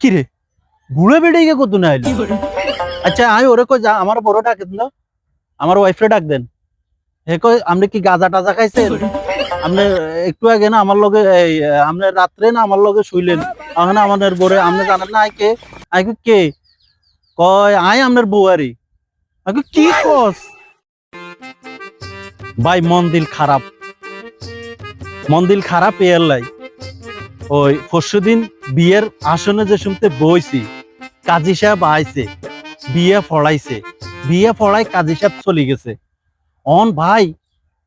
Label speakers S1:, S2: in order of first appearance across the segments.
S1: কি রে বুড়ে বেড়ে কত না আচ্ছা আমি ওরে কই যা আমার বড় ডাক দেন আমার ওয়াইফরে ডাক দেন। হে কই আপনি কি গাঁজা টাজা খাইছেন? আপনি একটু আগে না আমার লগে এই আপনি রাত্রে না আমার লগে শুইলেন। এখন আমাদের বরে আপনি জানেন না আই কে? আই কে কয় আই আপনার বউয়ারি কই, কি কস? ভাই মন দিল খারাপ। মন দিল খারাপ এর লাই ওই পরশুদিন বিয়ের আসনে যে শুনতে বইছি কাজী সাহেব আইছে বিয়ে ফড়াইছে। বিয়ে ফড়াই কাজী সাহেব চলে গেছে। অন ভাই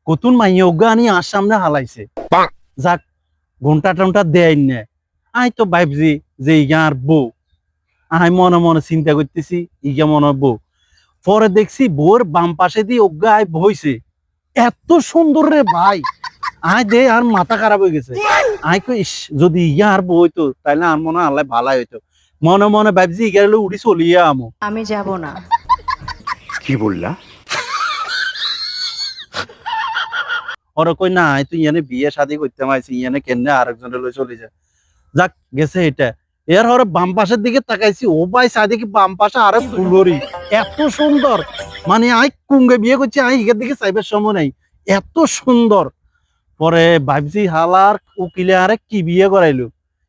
S1: কতুন অজ্ঞা আনি আর সামনে হালাইছে। যাক ঘণ্টা টন্টা দেয় না। আই তো ভাবছি যে ইয়ার বউ। আই মনে মনে চিন্তা করতেছি ইগা মনে বউ। পরে দেখছি বউর বাম পাশে দিয়ে অজ্ঞা আই বইছে। এত সুন্দর রে ভাই। আই দে আর মাথা খারাপ হয়ে গেছে। আই কই যদি ইয়া আর বউ হইতো তাহলে আর মনে হয় আল্লাহ ভালাই হইতো। মনে মনে ভাবছি ইগা উড়ি চলিয়ে আমো।
S2: আমি যাব না।
S3: কি বললা?
S1: ওরা কই না তুই ইয়ানে বিয়ে শাদি করতে মাইছি ইয়ানে কেনে আরেকজনের লই চলে যায় যাক গেছে এটা। এর হরে বাম পাশের দিকে তাকাইছি ও ভাই সাদিকে বাম পাশে আরে ফুলরি এত সুন্দর। মানে আই কুঙ্গে বিয়ে করছি আই ইগের দিকে চাইবার সময় নাই। এত সুন্দর। পরে ভাবছি হালার উকিলে আরে কি বিয়ে করাইলো?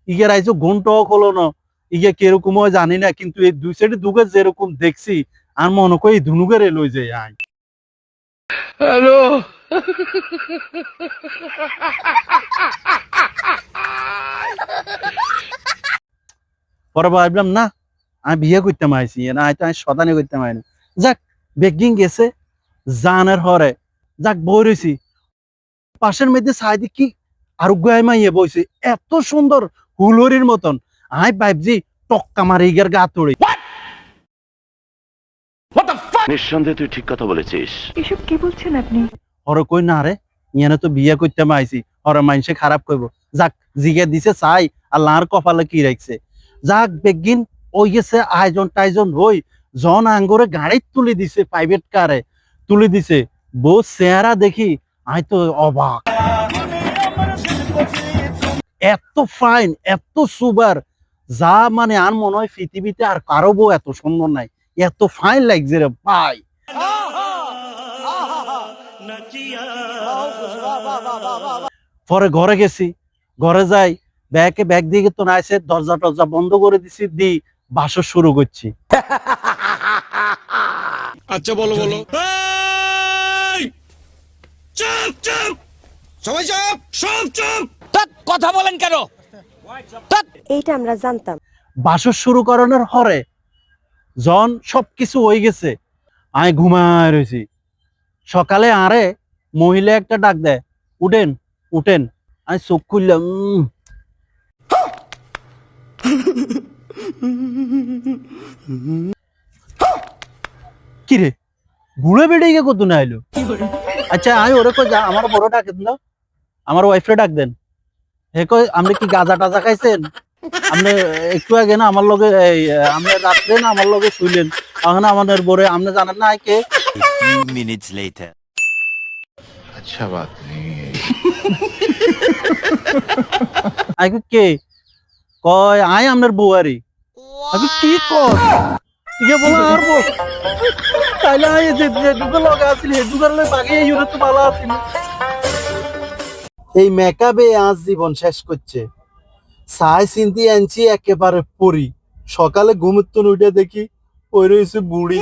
S1: ইগের আইছো ঘন্টাও খোলো না। ইগে কীরকম হয় জানি না কিন্তু এই দুই সাইডে দুগে যেরকম দেখছি আর মনে করি ধুনুকের লই যায় আই
S3: হ্যালো?
S1: পরে ভাবলাম না আমি বিয়ে করতে মাইছি না হয়তো আমি শতানি করতে মাইনি। যাক বেগিং গেছে জানের হরে। যাক বই রয়েছি পাশের মধ্যে সাইডে কি আর মাইয়ে বইছে এত সুন্দর হুলরির মতন। আই ভাবছি টক্কা মারি গের গা তোড়ে।
S4: নিঃসন্দেহে তুই ঠিক কথা বলেছিস।
S2: এসব কি বলছেন আপনি?
S1: হরে কই না রে ইয়ানে তো বিয়ে করতে মাইছি হরে মাইনসে খারাপ কইব। যাক জিগে দিছে চাই আর কপালে কি রাখছে যাক বেগিন ওই গেছে আয়োজন টাইজন হই জন আঙ্গুরে গাড়ি তুলে দিছে প্রাইভেট কারে তুলে দিছে বউ চেহারা দেখি আই তো অবাক। এত ফাইন এত সুবার যা মানে আর মনে হয় পৃথিবীতে আর কারও বউ এত সুন্দর নাই। এত ফাইন লাগছে রে ভাই। পরে ঘরে গেছি, ঘরে যাই, ব্যাগে ব্যাগ দিয়ে তো নাইছে দরজা টরজা বন্ধ করে দিছি দি বাসর শুরু করছি।
S5: আচ্ছা বলো বলো চুপ চুপ সবাই চুপ সব চুপ।
S6: কথা বলেন কেন?
S7: এইটা আমরা জানতাম।
S1: বাসর শুরু করানোর হরে জন সবকিছু হয়ে গেছে। আমি ঘুমায় রয়েছি সকালে আরে মহিলা একটা ডাক দেয় উঠেন উঠেন। আমি চোখ খুললাম উম, কি রে বুড়ে বেড়ে গিয়ে কত না এলো আচ্ছা আমি ওরে কই যা আমার বড় ডাক দেন আমার ওয়াইফরে ডাক দেন। হে কই আপনি কি গাঁজা টাজা খাইছেন? আপনি একটু আগে না আমার লগে এই আপনি রাত্রে না আমার লগে শুইলেন। এখন আমাদের বরে আপনি জানেন না কে
S4: মিনিটস লেটার
S3: আচ্ছা বাত নেই।
S1: আই কই, কে? কয় আই আপনার বউয়ারি আমি কি কর? ইয়ে বলা আর বউ। তাইলে আই যে দুটো লগে আছিল হে দুটার লগে বাগে ইউরে তো ভালো আছিল এই মেকআপে আজ জীবন শেষ করছে। সাই চিন্তি আনছি একেবারে পরি। সকালে ঘুমুত্তন উঠে দেখি ওই রয়েছে বুড়ি।